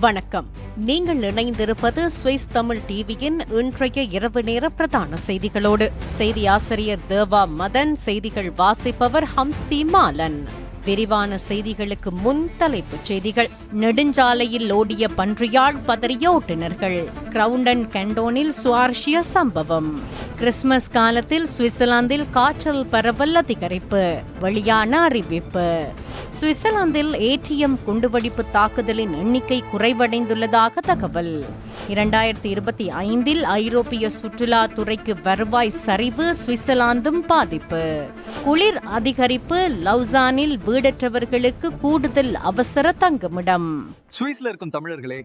வணக்கம். நீங்கள் இணைந்திருப்பது சுவிஸ் தமிழ் டிவியின் இன்றைய இரவு நேர பிரதான செய்திகளோடு. செய்தி ஆசிரியர் தேவா மதன் செய்திகள் வாசிப்பவர் ஹம்சி மாலன். விரிவான செய்திகளுக்கு முன் தலைப்புச் செய்திகள். நெடுஞ்சாலையில் ஓடிய பன்றியால் பதறிய ஓட்டுநர்கள் கிரவுண்டன் கண்டோனில் சுவாரஸ்ய சம்பவம். கிறிஸ்துமஸ் காலத்தில் சுவிட்சர்லாந்தில் காய்ச்சல் பரவல் அதிகரிப்பு வெளியான அறிவிப்பு. சுவிட்சர்லாந்தில் ஏடிஎம் குண்டுவெடிப்பு தாக்குதலின் எண்ணிக்கை குறைவடைந்துள்ளதாக தகவல். இரண்டாயிரத்தி இருபத்தி ஐந்தில் ஐரோப்பிய சுற்றுலா துறைக்கு வருவாய் சரிவு சுவிட்சர்லாந்தும் பாதிப்பு. குளிர் அதிகரிப்பு லவ்சானில் வீடற்றவர்களுக்கு கூடுதல் அவசர தங்குமிடம். சுவிஸ்ல இருக்கும் தமிழர்களே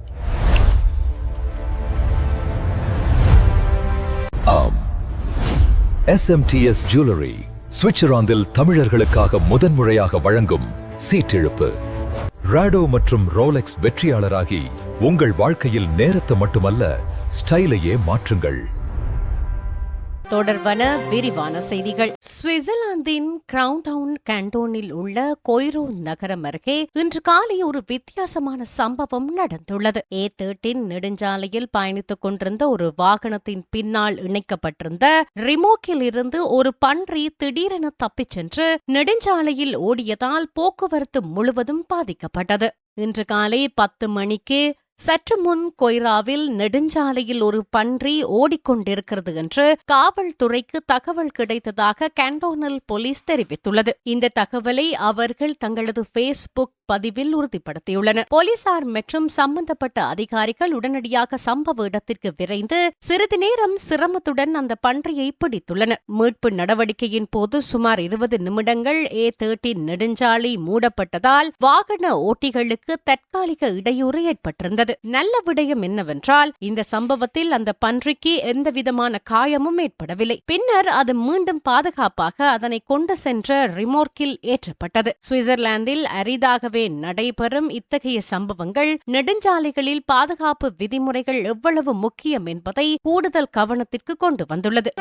எஸ்எம்டிஎஸ் ஜுவல்லரி சுவிட்சர்லாந்தில் தமிழர்களுக்காக முதன்முறையாக வழங்கும் சீட்டிழுப்பு. ராடோ மற்றும் ரோலெக்ஸ் வெற்றியாளராகி உங்கள் வாழ்க்கையில் நேரத்தை மட்டுமல்ல ஸ்டைலையே மாற்றுங்கள். தொடர்பான விரிவான செய்திகள். சுவிட்சர்லாந்தின் கிரவுண்டவுன் கேண்டோனில் உள்ள கொய்ரோ நகரம் அருகே இன்று காலை ஒரு வித்தியாசமான சம்பவம் நடந்துள்ளது. ஏ தேர்ட்டின் நெடுஞ்சாலையில் பயணித்துக் கொண்டிருந்த ஒரு வாகனத்தின் பின்னால் இணைக்கப்பட்டிருந்த ரிமோக்கில் இருந்து ஒரு பன்றி திடீரென தப்பிச் சென்று நெடுஞ்சாலையில் ஓடியதால் போக்குவரத்து முழுவதும் பாதிக்கப்பட்டது. இன்று காலை பத்து மணிக்கு சற்று முன் கொய்ராவில் நெடுஞ்சாலையில் ஒரு பன்றி ஓடிக்கொண்டிருக்கிறது என்று காவல்துறைக்கு தகவல் கிடைத்ததாக கேண்டோனல் போலீஸ் தெரிவித்துள்ளது. இந்த தகவலை அவர்கள் தங்களது ஃபேஸ்புக் பதிவில் உறுதிப்படுத்தியுள்ளனர். போலீசார் மற்றும் சம்பந்தப்பட்ட அதிகாரிகள் உடனடியாக சம்பவ இடத்திற்கு விரைந்து சிறிது நேரம் சிரமத்துடன் அந்த பன்றியை பிடித்துள்ளனர். மீட்பு நடவடிக்கையின் போது சுமார் இருபது நிமிடங்கள் ஏ தேர்ட்டின் நெடுஞ்சாலை மூடப்பட்டதால் வாகன ஓட்டிகளுக்கு தற்காலிக இடையூறு ஏற்பட்டிருந்தது. நல்ல விடயம் என்னவென்றால் இந்த சம்பவத்தில் அந்த பன்றிக்கு எந்தவிதமான காயமும் ஏற்படவில்லை. பின்னர் அது மீண்டும் பாதுகாப்பாக அதனை கொண்டு சென்ற ரிமோர்க்கில் ஏற்றப்பட்டது. சுவிட்சர்லாந்தில் அரிதாகவே நடைபெறும் இத்தகைய சம்பவங்கள் நெடுஞ்சாலைகளில் பாதுகாப்பு விதிமுறைகள் எவ்வளவு முக்கியம் என்பதை கூடுதல் கவனத்திற்கு கொண்டு வந்துள்ளது.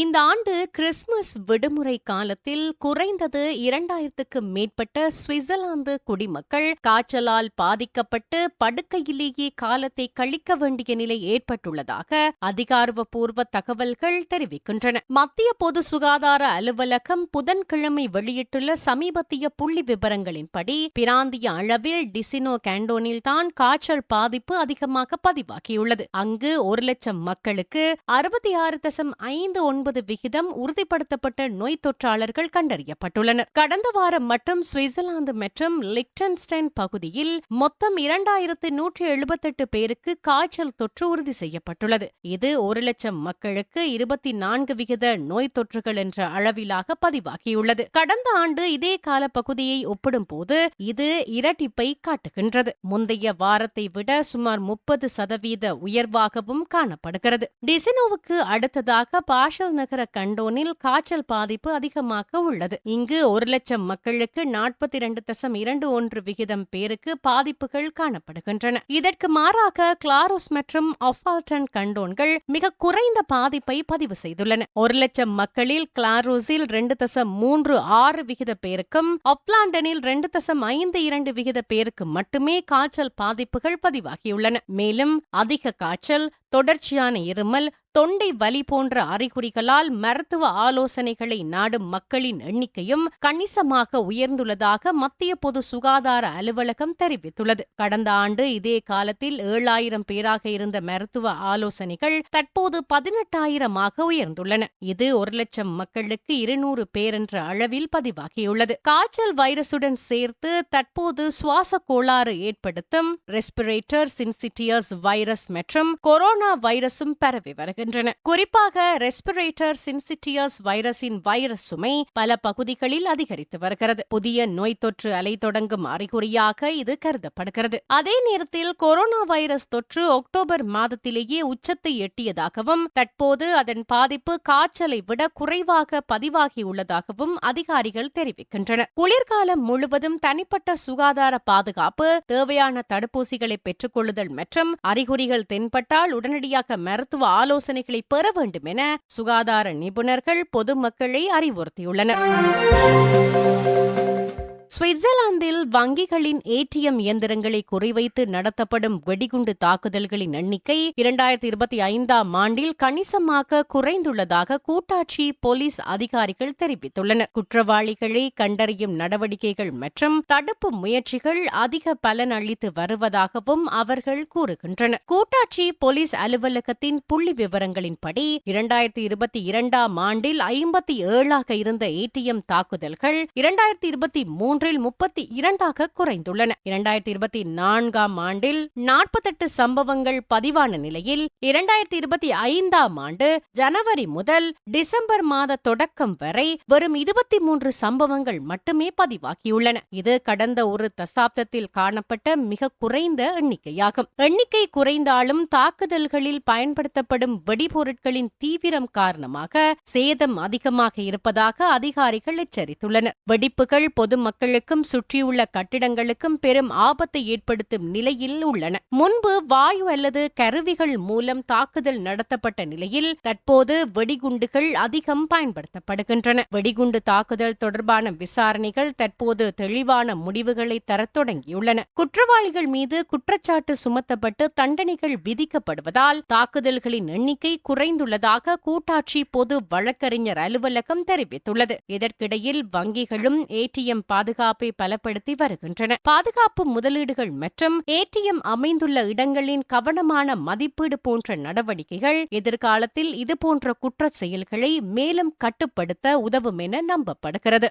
இந்த ஆண்டு கிறிஸ்துமஸ் விடுமுறை காலத்தில் குறைந்தது இரண்டாயிரத்துக்கு மேற்பட்ட சுவிட்சர்லாந்து குடிமக்கள் காய்ச்சலால் பாதிக்கப்பட்டு படுக்கையிலேயே காலத்தை கழிக்க வேண்டிய நிலை ஏற்பட்டுள்ளதாக அதிகாரப்பூர்வ தகவல்கள் தெரிவிக்கின்றன. மத்திய பொது சுகாதார அலுவலகம் புதன்கிழமை வெளியிட்டுள்ள சமீபத்திய புள்ளி விவரங்களின்படி பிராந்திய அளவில் டிசினோ கேண்டோனில் தான் காய்ச்சல் பாதிப்பு அதிகமாக பதிவாகியுள்ளது. அங்கு ஒரு லட்சம் மக்களுக்கு அறுபத்தி ஆறு தசம் ஐந்து ஒன்பது விகிதம் உறுதிப்படுத்தப்பட்ட நோய் தொற்றாளர்கள் கண்டறியப்பட்டுள்ளனர். கடந்த வாரம் மட்டும் சுவிட்சர்லாந்து மற்றும் லிக்டன்ஸ்டைன் பகுதியில் மொத்தம் இரண்டாயிரத்து நூற்றி எழுபத்தெட்டு பேருக்கு காய்ச்சல் தொற்று உறுதி செய்யப்பட்டுள்ளது. இது ஒரு லட்சம் மக்களுக்கு இருபத்தி நான்கு விகித நோய் தொற்றுகள் என்ற அளவிலாக பதிவாகியுள்ளது. கடந்த ஆண்டு இதே கால பகுதியை ஒப்பிடும்போது இது இரட்டிப்பை காட்டுகின்றது. முந்தைய வாரத்தை விட சுமார் முப்பது சதவீத உயர்வாகவும் காணப்படுகிறது. டிசினோவுக்கு அடுத்ததாக பாஷல் நகர கண்டோனில் காய்ச்சல் பாதிப்பு அதிகமாக உள்ளது. இங்கு ஒரு லட்சம் மக்களுக்கு நாற்பத்தி இரண்டு தசம் இரண்டு ஒன்று விகிதம் பேருக்கு பாதிப்புகள் காணப்படுகின்றன. இதற்கு மாறாக கிளாரோஸ் மற்றும் ஒஃபால்டன் கண்டோன்கள் மிக குறைந்த பாதிப்பை பதிவு செய்துள்ளன. ஒரு லட்சம் மக்களில் கிளாரோஸில் ரெண்டு தசம் மூன்று ஆறு விகித பேருக்கும் ஒப்லாண்டனில் ரெண்டு தசம் ஐந்து இரண்டு விகித பேருக்கு மட்டுமே காய்ச்சல் பாதிப்புகள் பதிவாகியுள்ளன. மேலும் அதிக காய்ச்சல் தொடர்ச்சியான இருமல் தொண்டை வலி போன்ற அறிகுறிகளால் மருத்துவ ஆலோசனைகளை நாடும் மக்களின் எண்ணிக்கையும் கணிசமாக உயர்ந்துள்ளதாக மத்திய பொது சுகாதார அலுவலகம் தெரிவித்துள்ளது. கடந்த ஆண்டு இதே காலத்தில் ஏழாயிரம் பேராக இருந்த மருத்துவ ஆலோசனைகள் தற்போது பதினெட்டாயிரமாக உயர்ந்துள்ளன. இது ஒரு லட்சம் மக்களுக்கு இருநூறு பேர் என்ற அளவில் பதிவாகியுள்ளது. காய்ச்சல் வைரசுடன் சேர்த்து தற்போது சுவாச கோளாறு ஏற்படுத்தும் ரெஸ்பிரேட்டர் சின்சிட்டியஸ் வைரஸ் மற்றும் கொரோனா வைரஸும் பரவி வருகின்றன. குறிப்பாக ரெஸ்பிரேட்டர் சின்சிட்டியஸ் வைரஸின் வைரஸ் சுமை பல பகுதிகளில் அதிகரித்து வருகிறது. புதிய நோய் தொற்று அலை தொடங்கும் அறிகுறியாக இது கருதப்படுகிறது. அதே நேரத்தில் கொரோனா வைரஸ் தொற்று அக்டோபர் மாதத்திலேயே உச்சத்தை எட்டியதாகவும் தற்போது அதன் பாதிப்பு காய்ச்சலை விட குறைவாக பதிவாகியுள்ளதாகவும் அதிகாரிகள் தெரிவிக்கின்றனர் குளிர்காலம் முழுவதும் தனிப்பட்ட சுகாதார பாதுகாப்பு தேவையான தடுப்பூசிகளை பெற்றுக்கொள்ளுதல் மற்றும் அறிகுறிகள் தென்பட்டால் உடனடியாக மருத்துவ ஆலோசனை ஆலோசனைகளை பெற வேண்டும் என சுகாதார நிபுணர்கள் பொதுமக்களை அறிவுறுத்தியுள்ளனர். சுவிட்சர்லாந்தில் வங்கிகளின் ஏடிஎம் இயந்திரங்களை குறிவைத்து நடத்தப்படும் வெடிகுண்டு தாக்குதல்களின் எண்ணிக்கை இரண்டாயிரத்தி இருபத்தி ஐந்தாம் ஆண்டில் கணிசமாக குறைந்துள்ளதாக கூட்டாட்சி போலீஸ் அதிகாரிகள் தெரிவித்துள்ளனர். குற்றவாளிகளை கண்டறியும் நடவடிக்கைகள் மற்றும் தடுப்பு முயற்சிகள் அதிக பலன் அளித்து வருவதாகவும் அவர்கள் கூறுகின்றனர். கூட்டாட்சி போலீஸ் அலுவலகத்தின் புள்ளி விவரங்களின்படி இரண்டாயிரத்தி இருபத்தி இரண்டாம் ஆண்டில் ஐம்பத்தி ஏழாக இருந்த ஏடிஎம் தாக்குதல்கள் இரண்டாயிரத்தி இருபத்தி மூன்று மூன்றில் முப்பத்தி இரண்டாக குறைந்துள்ளன. இரண்டாயிரத்தி இருபத்தி நான்காம் ஆண்டில் நாற்பத்தெட்டு சம்பவங்கள் பதிவான நிலையில் இரண்டாயிரத்தி இருபத்தி ஐந்தாம் ஆண்டு ஜனவரி முதல் டிசம்பர் மாத தொடக்கம் வரை வெறும் இருபத்தி மூன்று சம்பவங்கள் மட்டுமே பதிவாகியுள்ளன. இது கடந்த ஒரு தசாப்தத்தில் காணப்பட்ட மிக குறைந்த எண்ணிக்கையாகும். எண்ணிக்கை குறைந்தாலும் தாக்குதல்களில் பயன்படுத்தப்படும் வெடிபொருட்களின் தீவிரம் காரணமாக சேதம் அதிகமாக இருப்பதாக அதிகாரிகள் எச்சரித்துள்ளனர். வெடிப்புகள் பொதுமக்கள் மக்களுக்கும் சுற்றியுள்ள கட்டிடங்களுக்கும் பெரும் ஆபத்தை ஏற்படுத்தும் நிலையில் உள்ளன. முன்பு வாயு அல்லது கருவிகள் மூலம் தாக்குதல் நடத்தப்பட்ட நிலையில் தற்போது வெடிகுண்டுகள் அதிகம் பயன்படுத்தப்படுகின்றன. வெடிகுண்டு தாக்குதல் தொடர்பான விசாரணைகள் தற்போது தெளிவான முடிவுகளை தரத் தொடங்கியுள்ளன. குற்றவாளிகள் மீது குற்றச்சாட்டு சுமத்தப்பட்டு தண்டனைகள் விதிக்கப்படுவதால் தாக்குதல்களின் எண்ணிக்கை குறைந்துள்ளதாக கூட்டாட்சி பொது வழக்கறிஞர் அலுவலகம் தெரிவித்துள்ளது. இதற்கிடையில் வங்கிகளும் ஏடிஎம் பாதுகாப்பு பலப்படுத்தி வருகின்றன. பாதுகாப்பு முதலீடுகள் மற்றும் ஏடிஎம் அமைந்துள்ள இடங்களின் கவனமான மதிப்பீடு போன்ற நடவடிக்கைகள் எதிர்காலத்தில் இதுபோன்ற குற்ற செயல்களை மேலும் கட்டுப்படுத்த உதவும் என நம்பப்படுகிறது.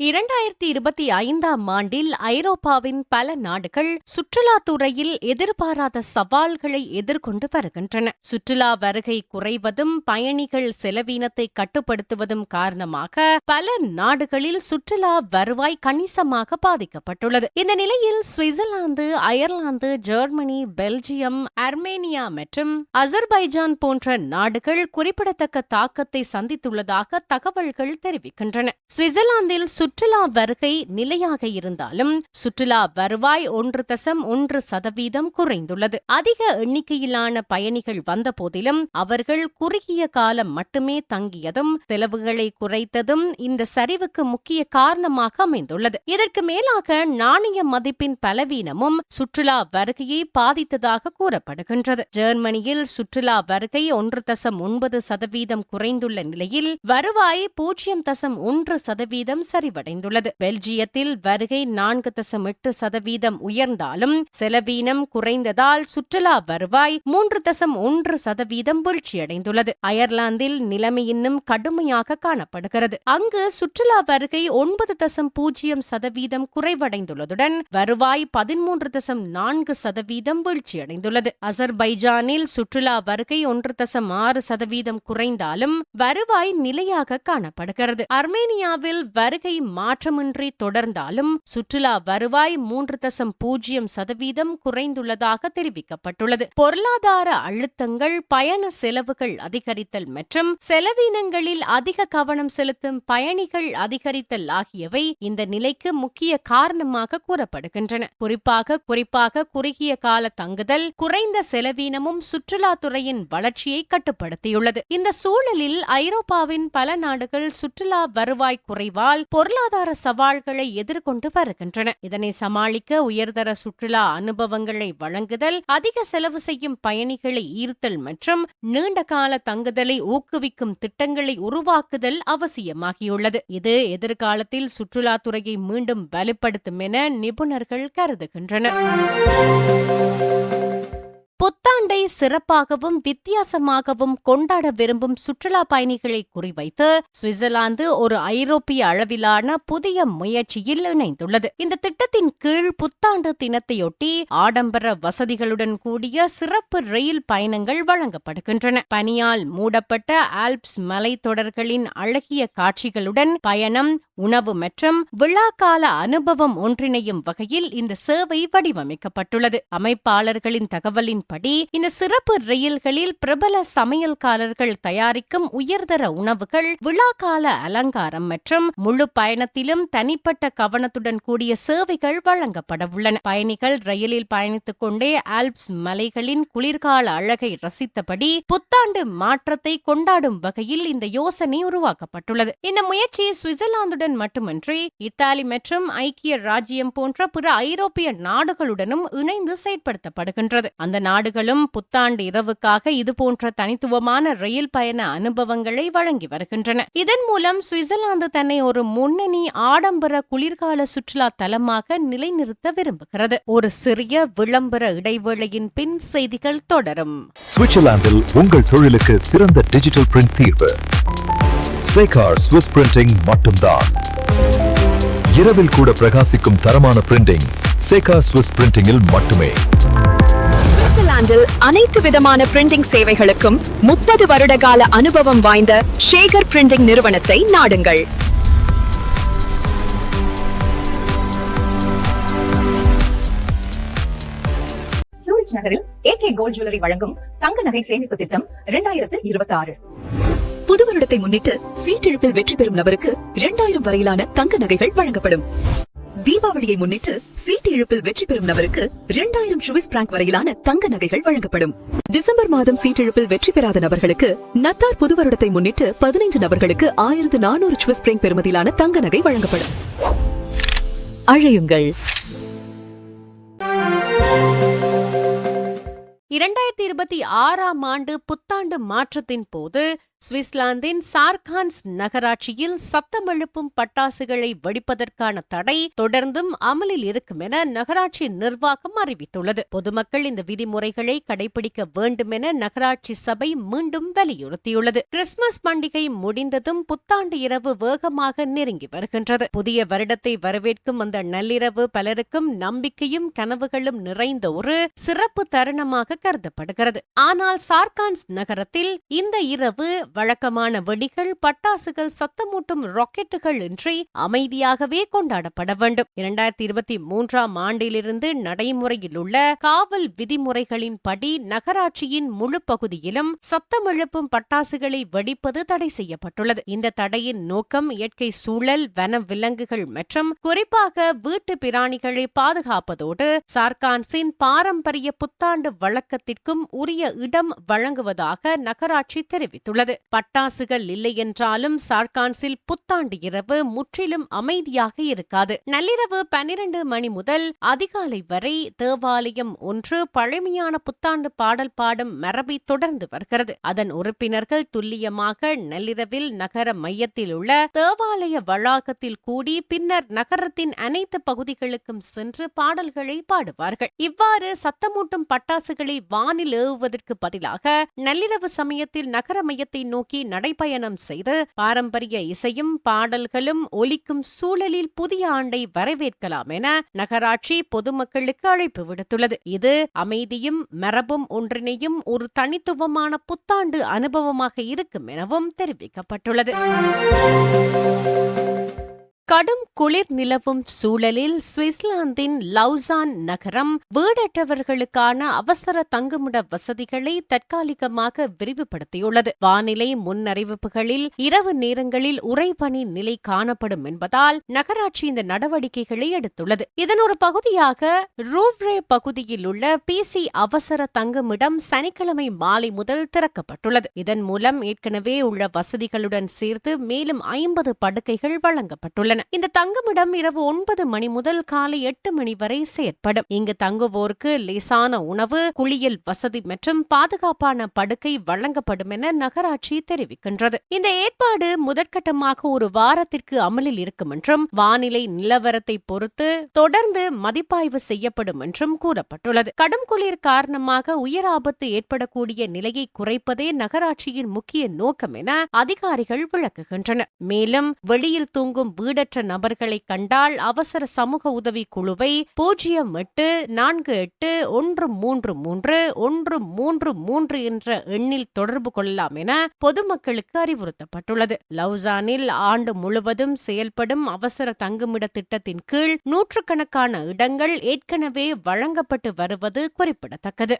இரண்டாயிரத்தி இருபத்தி ஐந்தாம் ஆண்டில் ஐரோப்பாவின் பல நாடுகள் சுற்றுலாத்துறையில் எதிர்பாராத சவால்களை எதிர்கொண்டு வருகின்றன. சுற்றுலா வருகை குறைவதும் பயணிகள் செலவீனத்தை கட்டுப்படுத்துவதும் காரணமாக பல நாடுகளில் சுற்றுலா வருவாய் கணிசமாக பாதிக்கப்பட்டுள்ளது. இந்த நிலையில் Switzerland Ireland Germany Belgium Armenia மற்றும் அசர்பைஜான் போன்ற நாடுகள் குறிப்பிடத்தக்க தாக்கத்தை சந்தித்துள்ளதாக தகவல்கள் தெரிவிக்கின்றன. சுவிட்சர்லாந்தில் சுற்றுலா வருகை நிலையாக இருந்தாலும் சுற்றுலா வருவாய் ஒன்று தசம் ஒன்று சதவீதம் குறைந்துள்ளது. அதிக எண்ணிக்கையிலான பயணிகள் வந்த போதிலும் அவர்கள் குறுகிய காலம் மட்டுமே தங்கியதும் செலவுகளை குறைத்ததும் இந்த சரிவுக்கு முக்கிய காரணமாக அமைந்துள்ளது. இதற்கு மேலாக நாணய மதிப்பின் பலவீனமும் சுற்றுலா வருகையை பாதித்ததாக கூறப்படுகின்றது. ஜெர்மனியில் சுற்றுலா வருகை ஒன்று தசம் ஒன்பது சதவீதம் குறைந்துள்ள நிலையில் வருவாய் பூஜ்ஜியம் தசம் ஒன்று சதவீதம் சரிவடைந்துள்ளது பெல்ஜியத்தில் வருகை நான்கு தசம் எட்டு சதவீதம் உயர்ந்தாலும் செலவீனம் குறைந்ததால் சுற்றுலா வருவாய் மூன்று தசம் ஒன்று சதவீதம் வீழ்ச்சியடைந்துள்ளது. அயர்லாந்தில் நிலைமை இன்னும் கடுமையாக காணப்படுகிறது. அங்கு சுற்றுலா வருகை ஒன்பது தசம் பூஜ்ஜியம் சதவீதம் குறைவடைந்துள்ளதுடன் வருவாய் பதிமூன்று தசம் நான்கு சதவீதம் வீழ்ச்சியடைந்துள்ளது. அசர்பைஜானில் சுற்றுலா வருகை ஒன்று தசம் ஆறு சதவீதம் குறைந்தாலும் வருவாய் நிலையாக காணப்படுகிறது. அர்மேனியாவில் வருகை மாற்றமின்றி தொடர்ந்தாலும் சுற்றுலா வருவாய் மூன்று தசம் பூஜ்ஜியம் சதவீதம் குறைந்துள்ளதாக தெரிவிக்கப்பட்டுள்ளது. பொருளாதார அழுத்தங்கள் பயண செலவுகள் அதிகரித்தல் மற்றும் செலவினங்களில் அதிக கவனம் செலுத்தும் பயணிகள் அதிகரித்தல் ஆகியவை இந்த நிலைக்கு முக்கிய காரணமாக கூறப்படுகின்றன. குறிப்பாக குறிப்பாக குறுகிய கால தங்குதல் குறைந்த செலவீனமும் சுற்றுலாத்துறையின் வளர்ச்சியை கட்டுப்படுத்தியுள்ளது. இந்த சூழலில் ஐரோப்பாவின் பல நாடுகள் சுற்றுலா வருவாய் குறைவால் பொருள் பொருளாதார சவால்களை எதிர்கொண்டு வருகின்றன. இதனை சமாளிக்க உயர்தர சுற்றுலா அனுபவங்களை வழங்குதல் அதிக செலவு செய்யும் பயணிகளை ஈர்த்தல் மற்றும் நீண்ட கால தங்குதலை ஊக்குவிக்கும் திட்டங்களை உருவாக்குதல் அவசியமாகியுள்ளது. இது எதிர்காலத்தில் சுற்றுலாத்துறையை மீண்டும் வலுப்படுத்தும் என நிபுணர்கள் கருதுகின்றனர். புத்தாண்டை சிறப்பாகவும் வித்தியாசமாகவும் கொண்டாட விரும்பும் சுற்றுலா பயணிகளை குறிவைத்து சுவிட்சர்லாந்து ஒரு ஐரோப்பிய அளவிலான புதிய முயற்சியில் இணைந்துள்ளது. இந்த திட்டத்தின் கீழ் புத்தாண்டு தினத்தையொட்டி ஆடம்பர வசதிகளுடன் கூடிய சிறப்பு ரயில் பயணங்கள் வழங்கப்படுகின்றன. பனியால் மூடப்பட்ட ஆல்ப்ஸ் மலைத்தொடர்களின் அழகிய காட்சிகளுடன் பயணம் உணவு மற்றும் விழாக்கால அனுபவம் ஒன்றிணையும் வகையில் இந்த சேவை வடிவமைக்கப்பட்டுள்ளது. அமைப்பாளர்களின் தகவலின்படி இந்த சிறப்பு ரயில்களில் பிரபல சமையல்காரர்கள் தயாரிக்கும் உயர்தர உணவுகள் விழாக்கால அலங்காரம் மற்றும் முழு பயணத்திலும் தனிப்பட்ட கவனத்துடன் கூடிய சேவைகள் வழங்கப்பட உள்ளன. பயணிகள் ரயிலில் பயணித்துக் கொண்டே ஆல்ப்ஸ் மலைகளின் குளிர்கால அழகை ரசித்தபடி புத்தாண்டு மாற்றத்தை கொண்டாடும் வகையில் இந்த யோசனை உருவாக்கப்பட்டுள்ளது. இந்த முயற்சி சுவிட்சர்லாந்துடன் மட்டுமின்றி இத்தாலி மற்றும் ஐக்கிய ராஜ்யம் போன்ற பிற ஐரோப்பிய நாடுகளுடனும் இணைந்து செயற்படுத்தப்படுகின்றது. அந்த நாடுகளும் புத்தாண்டு இரவுக்காக இதுபோன்ற தனித்துவமான ரயில் பயண அனுபவங்களை வழங்கி வருகின்றன. இதன் மூலம் சுவிட்சர்லாந்து தன்னை ஒரு முன்னணி ஆடம்பர குளிர்கால சுற்றுலா தலமாக நிலைநிறுத்த விரும்புகிறது. ஒரு சிறிய விளம்பர இடைவேளையின் பின் செய்திகள் தொடரும். சுவிட்சர்லாந்தில் உங்கள் தொழிலுக்கு சிறந்த டிஜிட்டல் பிரிண்ட் தீர்வு. சேகார் ஸ்விஸ் பிரிண்டிங் மட்டும்தான். இரவில் கூட பிரகாசிக்கும் தரமான பிரிண்டிங் சேகா ஸ்விஸ் பிரிண்டிங்கில் மட்டுமே. சுவிட்சர்லாந்தில் அனைத்து விதமான பிரிண்டிங் சேவைகளுக்கும் முப்பது வருட கால அனுபவம் வாய்ந்த ஷேகர் பிரிண்டிங் நிறுவனத்தை நாடுங்கள். சூரிச் நகரில் ஏகே கோல்ட் ஜுவல்லரி வழங்கும் தங்க நகை சேமிப்பு திட்டம் இரண்டாயிரத்து இருபத்தி ஆறு புது வருடத்தை முன்னிட்டு சீட்டிழப்பில் வெற்றி பெறும் நபருக்கு இரண்டாயிரம் வரையிலான தங்க நகைகள் வழங்கப்படும். தீபாவளியை முன்னிட்டு சீட்டு இழுப்பில் வெற்றி பெறும் நபருக்கு இரண்டாயிரம் சுவிஸ் பிராங்க் வரையிலான தங்க நகைகள் வழங்கப்படும். டிசம்பர் மாதம் சீட்டிழப்பில் வெற்றி பெறாத நபர்களுக்கு நத்தார் புது வருடத்தை முன்னிட்டு பதினைந்து நபர்களுக்கு ஆயிரத்து நானூறு சுவிஸ் பிராங்க் பெறுமதியிலான தங்க நகை வழங்கப்படும். அழையுங்கள். இரண்டாயிரத்தி இருபத்தி ஆறாம் ஆண்டு புத்தாண்டு மாற்றத்தின் போது சுவிட்சர்லாந்தின் சார்கான்ஸ் நகராட்சியில் சத்தம் எழுப்பும் பட்டாசுகளை வெடிப்பதற்கான தடை தொடர்ந்தும் அமலில் இருக்கும் என நகராட்சி நிர்வாகம் அறிவித்துள்ளது. பொதுமக்கள் இந்த விதிமுறைகளை கடைபிடிக்க வேண்டும் என நகராட்சி சபை மீண்டும் வலியுறுத்தியுள்ளது. கிறிஸ்துமஸ் பண்டிகை முடிந்ததும் புத்தாண்டு இரவு வேகமாக நெருங்கி வருகின்றது. புதிய வருடத்தை வரவேற்கும் அந்த நள்ளிரவு பலருக்கும் நம்பிக்கையும் கனவுகளும் நிறைந்த ஒரு சிறப்பு தருணமாக கருதப்படுகிறது. ஆனால் சார்கான்ஸ் நகரத்தில் இந்த இரவு வழக்கமான வெடிகள் பட்டாசுகள் சத்தமூட்டும் ராக்கெட்டுகள் இன்றி அமைதியாகவே கொண்டாடப்பட வேண்டும். இரண்டாயிரத்தி இருபத்தி மூன்றாம் ஆண்டிலிருந்து நடைமுறையில் உள்ள காவல் விதிமுறைகளின்படி நகராட்சியின் முழு பகுதியிலும் சத்தம் எழுப்பும் பட்டாசுகளை வெடிப்பது தடை செய்யப்பட்டுள்ளது. இந்த தடையின் நோக்கம் இயற்கை சூழல் வன விலங்குகள் மற்றும் குறிப்பாக வீட்டு பிராணிகளை பாதுகாப்பதோடு சார்கான்சின் பாரம்பரிய புத்தாண்டு வழக்கத்திற்கும் உரிய இடம் வழங்குவதாக நகராட்சி தெரிவித்துள்ளது. பட்டாசுகள் இல்லை என்றாலும் சார்கான்ஸில் புத்தாண்டு இரவு முற்றிலும் அமைதியாக இருக்காது. நள்ளிரவு பன்னிரண்டு மணி முதல் அதிகாலை வரை தேவாலயம் ஒன்று பழமையான புத்தாண்டு பாடல் பாடும் மரபை தொடர்ந்து வருகிறது. அதன் உறுப்பினர்கள் துல்லியமாக நள்ளிரவில் நகர மையத்தில் உள்ள தேவாலய வளாகத்தில் கூடி பின்னர் நகரத்தின் அனைத்து பகுதிகளுக்கும் சென்று பாடல்களை பாடுவார்கள். இவ்வாறு சத்தமூட்டும் பட்டாசுகளை வானில் ஏவுவதற்கு பதிலாக நள்ளிரவு சமயத்தில் நகர மையத்தை நோக்கி நடைபயணம் செய்து பாரம்பரிய இசையும் பாடல்களும் ஒலிக்கும் சூழலில் புதிய ஆண்டை வரவேற்கலாம் என நகராட்சி பொதுமக்களுக்கு அழைப்பு விடுத்துள்ளது. இது அமைதியும் மரபும் ஒன்றினையும் ஒரு தனித்துவமான புத்தாண்டு அனுபவமாக இருக்கும் எனவும் தெரிவிக்கப்பட்டுள்ளது. கடும் குளிர் நிலவும் சூழலில் சுவிட்சர்லாந்தின் லவுசான் நகரம் வீடற்றவர்களுக்கான அவசர தங்குமிட வசதிகளை தற்காலிகமாக விரிவுபடுத்தியுள்ளது. வானிலை முன்னறிவிப்புகளில் இரவு நேரங்களில் உறைபனி நிலை காணப்படும் என்பதால் நகராட்சி இந்த நடவடிக்கைகளை எடுத்துள்ளது. இதன் ஒரு பகுதியாக ரூவ்ரே பகுதியில் உள்ள பிசி அவசர தங்குமிடம் சனிக்கிழமை மாலை முதல் திறக்கப்பட்டுள்ளது. இதன் மூலம் ஏற்கனவே உள்ள வசதிகளுடன் சேர்த்து மேலும் ஐம்பது படுக்கைகள் வழங்கப்பட்டுள்ளன. உள்ளன இந்த தங்குமிடம் இரவு ஒன்பது மணி முதல் காலை எட்டு மணி வரை செயற்படும். இங்கு தங்குவோருக்கு லேசான உணவு குளியல் வசதி மற்றும் பாதுகாப்பான படுக்கை வழங்கப்படும் என நகராட்சி தெரிவிக்கின்றது. இந்த ஏற்பாடு முதற்கட்டமாக ஒரு வாரத்திற்கு அமலில் இருக்கும் என்றும் வானிலை நிலவரத்தை பொறுத்து தொடர்ந்து மதிப்பாய்வு செய்யப்படும் என்றும் கூறப்பட்டுள்ளது. கடும் குளிர் காரணமாக உயர் ஆபத்து ஏற்படக்கூடிய நிலையை குறைப்பதே நகராட்சியின் முக்கிய நோக்கம் என அதிகாரிகள் விளக்குகின்றனர். மேலும் வெளியில் தூங்கும் வீடற்ற நபர்களை கண்டால் அவசர சமூக உதவி குழுவை பூஜ்ஜியம் எட்டு நான்கு எட்டு ஒன்று மூன்று மூன்று ஒன்று மூன்று மூன்று என்ற எண்ணில் தொடர்பு கொள்ளலாம் என பொதுமக்களுக்கு அறிவுறுத்தப்பட்டுள்ளது. லவுசானில் ஆண்டு முழுவதும் செயல்படும் அவசர தங்குமிட திட்டத்தின் கீழ் நூற்றுக்கணக்கான இடங்கள் ஏற்கனவே வழங்கப்பட்டு வருவது குறிப்பிடத்தக்கது.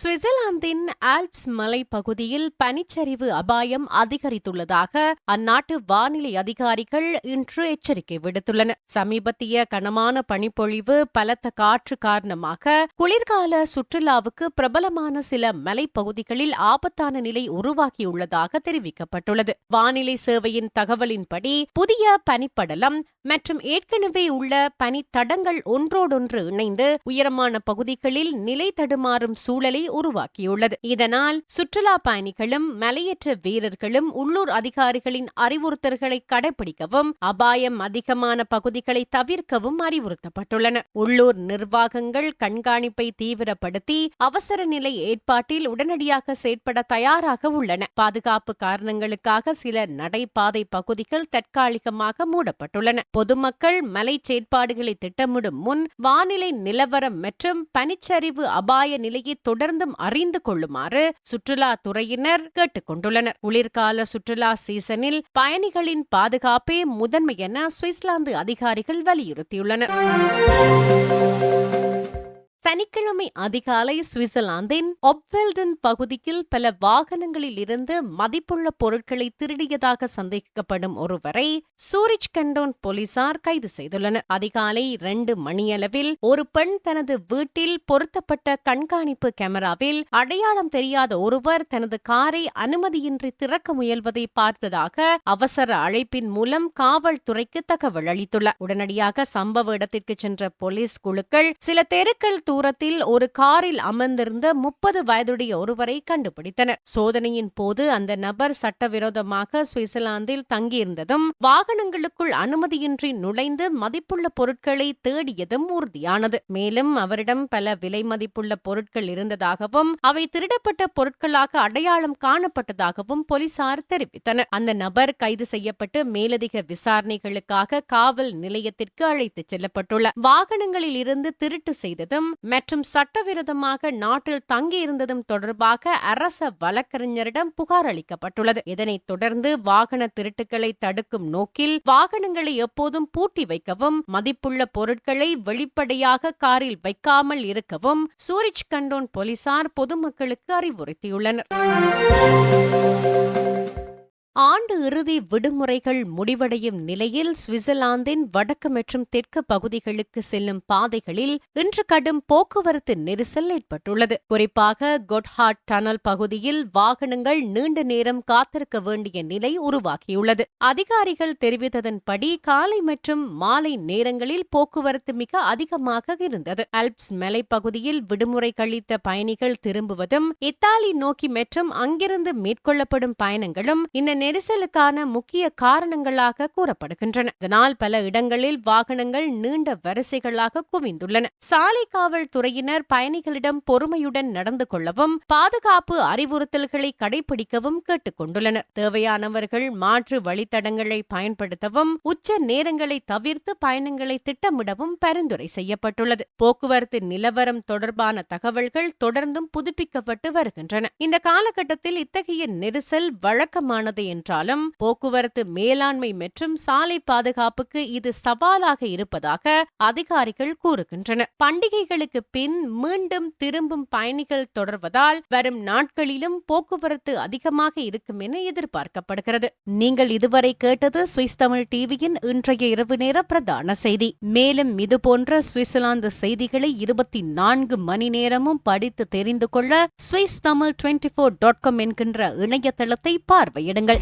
சுவிட்சர்லாந்தின் ஆல்ப்ஸ் மலைப்பகுதியில் பனிச்சரிவு அபாயம் அதிகரித்துள்ளதாக அந்நாட்டு வானிலை அதிகாரிகள் இன்று எச்சரிக்கை விடுத்துள்ளனர். சமீபத்திய கனமான பனிப்பொழிவு பலத்த காற்று காரணமாக குளிர்கால சுற்றுலாவுக்கு பிரபலமான சில மலைப்பகுதிகளில் ஆபத்தான நிலை உருவாகியுள்ளதாக தெரிவிக்கப்பட்டுள்ளது. வானிலை சேவையின் தகவலின்படி புதிய பனிப்படலம் மற்றும் ஏற்கனவே உள்ள பனித்தடங்கள் ஒன்றோடொன்று இணைந்து உயரமான பகுதிகளில் நிலை தடுமாறும் சூழலை உருவாக்கியுள்ளது. இதனால் சுற்றுலா பயணிகளும் மலையேற்ற வீரர்களும் உள்ளூர் அதிகாரிகளின் அறிவுறுத்தல்களை கடைபிடிக்கவும் அபாயம் அதிகமான பகுதிகளை தவிர்க்கவும் அறிவுறுத்தப்பட்டுள்ளன. உள்ளூர் நிர்வாகங்கள் கண்காணிப்பை தீவிரப்படுத்தி அவசர நிலை ஏற்பாட்டில் உடனடியாக செயற்பட தயாராக உள்ளன. பாதுகாப்பு காரணங்களுக்காக சில நடைபாதை பகுதிகள் தற்காலிகமாக மூடப்பட்டுள்ளன. பொதுமக்கள் மலை செயற்பாடுகளை திட்டமிடும் முன் வானிலை நிலவரம் மற்றும் பனிச்சரிவு அபாய நிலையை தொடர்ந்தும் அறிந்து கொள்ளுமாறு சுற்றுலா துறையினர் கேட்டுக்கொண்டுள்ளனர் குளிர்கால சுற்றுலா சீசனில் பயணிகளின் பாதுகாப்பே முதன்மை என சுவிட்சர்லாந்து அதிகாரிகள் வலியுறுத்தியுள்ளனர். சனிக்கிழமை அதிகாலை சுவிட்சர்லாந்தின் ஒப்வெல்டன் பகுதியில் பல வாகனங்களில் இருந்து மதிப்புள்ள பொருட்களை திருடியதாக சந்தேகிக்கப்படும் ஒருவரை சூரிச் கண்டோன் போலீசார் கைது செய்துள்ளனர். அதிகாலை இரண்டு மணியளவில் ஒரு பெண் தனது வீட்டில் பொருத்தப்பட்ட கண்காணிப்பு கேமராவில் அடையாளம் தெரியாத ஒருவர் தனது காரை அனுமதியின்றி திறக்க முயல்வதை பார்த்ததாக அவசர அழைப்பின் மூலம் காவல்துறைக்கு தகவல் அளித்துள்ளார். உடனடியாக சம்பவ இடத்திற்கு சென்ற போலீஸ் குழுக்கள் சில தெருக்கள் தூரத்தில் ஒரு காரில் அமர்ந்திருந்த முப்பது வயதுடைய ஒருவரை கண்டுபிடித்தனர். சோதனையின் போது அந்த நபர் சட்டவிரோதமாக சுவிட்சர்லாந்தில் தங்கியிருந்ததும் வாகனங்களுக்குள் அனுமதியின்றி நுழைந்து மதிப்புள்ள பொருட்களை தேடியதும் உறுதியானது. மேலும் அவரிடம் பல விலை மதிப்புள்ள பொருட்கள் இருந்ததாகவும் அவை திருடப்பட்ட பொருட்களாக அடையாளம் காணப்பட்டதாகவும் போலீசார் தெரிவித்தனர். அந்த நபர் கைது செய்யப்பட்டு மேலதிக விசாரணைகளுக்காக காவல் நிலையத்திற்கு அழைத்துச் செல்லப்பட்டுள்ள வாகனங்களில் இருந்து திருட்டு செய்ததும் மற்றும் சட்டவிரோதமாக நாட்டில் தங்கியிருந்ததும் தொடர்பாக அரச வழக்கறிஞரிடம் புகார் அளிக்கப்பட்டுள்ளது. இதனைத் தொடர்ந்து வாகன திருட்டுக்களை தடுக்கும் நோக்கில் வாகனங்களை எப்போதும் பூட்டி வைக்கவும் மதிப்புள்ள பொருட்களை வெளிப்படையாக காரில் வைக்காமல் இருக்கவும் சூரிச் கண்டோன் போலீசார் பொதுமக்களுக்கு அறிவுறுத்தியுள்ளனர். ஆண்டு இறுதி விடுமுறைகள் முடிவடையும் நிலையில் சுவிட்சர்லாந்தின் வடக்கு மற்றும் தெற்கு பகுதிகளுக்கு செல்லும் பாதைகளில் இன்று கடும் போக்குவரத்து நெரிசல் ஏற்பட்டுள்ளது. குறிப்பாக கொட்ஹாட் டனல் பகுதியில் வாகனங்கள் நீண்ட நேரம் காத்திருக்க வேண்டிய நிலை உருவாகியுள்ளது. அதிகாரிகள் தெரிவித்ததன்படி காலை மற்றும் மாலை நேரங்களில் போக்குவரத்து மிக அதிகமாக இருந்தது. அல்ப்ஸ் மலைப்பகுதியில் விடுமுறை கழித்த பயணிகள் திரும்புவதும் இத்தாலி நோக்கி மற்றும் அங்கிருந்து மேற்கொள்ளப்படும் பயணங்களும் இந்த நெரிசலுக்கான முக்கிய காரணங்களாக கூறப்படுகின்றன. இதனால் பல இடங்களில் வாகனங்கள் நீண்ட வரிசைகளாக குவிந்துள்ளன. சாலை காவல் துறையினர் பயணிகளிடம் பொறுமையுடன் நடந்து கொள்ளவும் பாதுகாப்பு அறிவுறுத்தல்களை கடைபிடிக்கவும் கேட்டுக் கொண்டுள்ளனர். தேவையானவர்கள் மாற்று வழித்தடங்களை பயன்படுத்தவும் உச்ச நேரங்களை தவிர்த்து பயணங்களை திட்டமிடவும் பரிந்துரை செய்யப்பட்டுள்ளது. போக்குவரத்து நிலவரம் தொடர்பான தகவல்கள் தொடர்ந்தும் புதுப்பிக்கப்பட்டு வருகின்றன. இந்த காலகட்டத்தில் இத்தகைய நெரிசல் வழக்கமானது என்றாலும் போக்குவரத்து மேலாண்மை மற்றும் சாலை பாதுகாப்புக்கு இது சவாலாக இருப்பதாக அதிகாரிகள் கூறுகின்றனர். பண்டிகைகளுக்கு பின் மீண்டும் திரும்பும் பயணிகள் தொடர்வதால் வரும் நாட்களிலும் போக்குவரத்து அதிகமாக இருக்கும் என எதிர்பார்க்கப்படுகிறது. நீங்கள் இதுவரை கேட்டது சுவிஸ் தமிழ் டிவியின் இன்றைய இரவு நேர பிரதான செய்தி. மேலும் இதுபோன்ற சுவிட்சர்லாந்து செய்திகளை இருபத்தி நான்கு மணி நேரமும் படித்து தெரிந்து கொள்ள Swiss Tamil twenty four dot com என்கின்ற இணையதளத்தை பார்வையிடுங்கள்.